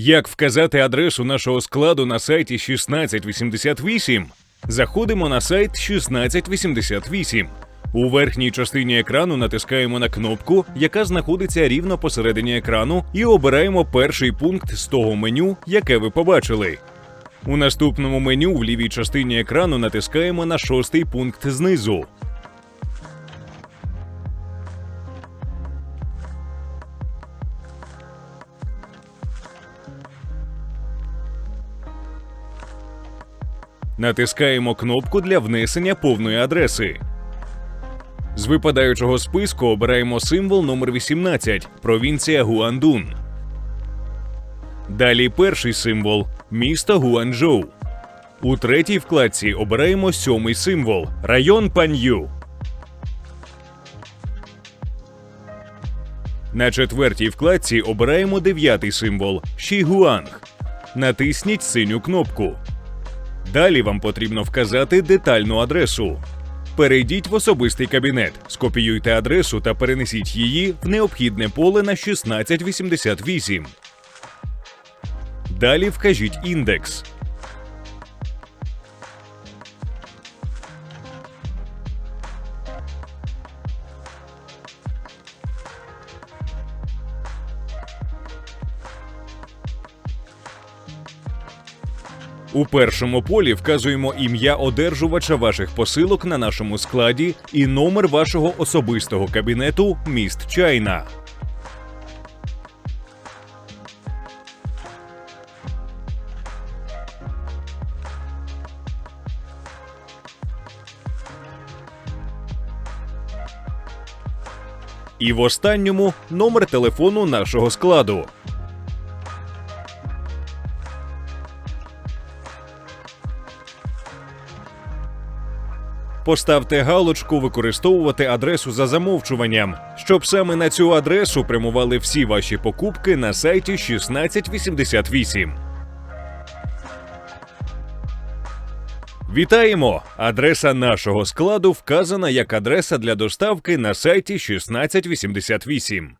Як вказати адресу нашого складу на сайті 1688? Заходимо на сайт 1688. У верхній частині екрану натискаємо на кнопку, яка знаходиться рівно посередині екрану, і обираємо перший пункт з того меню, яке ви побачили. У наступному меню в лівій частині екрану натискаємо на шостий пункт знизу. Натискаємо кнопку для внесення повної адреси. З випадаючого списку обираємо символ номер 18 провінція Гуандун. Далі перший символ місто Гуанчжоу. У третій вкладці обираємо сьомий символ район Пан'ю. На четвертій вкладці обираємо дев'ятий символ Шігуанг. Натисніть синю кнопку. Далі вам потрібно вказати детальну адресу. Перейдіть в особистий кабінет, скопіюйте адресу та перенесіть її в необхідне поле на 1688. Далі вкажіть індекс. У першому полі вказуємо ім'я одержувача ваших посилок на нашому складі і номер вашого особистого кабінету міст Чайна. І в останньому номер телефону нашого складу. Поставте галочку використовувати адресу за замовчуванням, щоб саме на цю адресу прямували всі ваші покупки на сайті 1688. Вітаємо! Адреса нашого складу вказана як адреса для доставки на сайті 1688.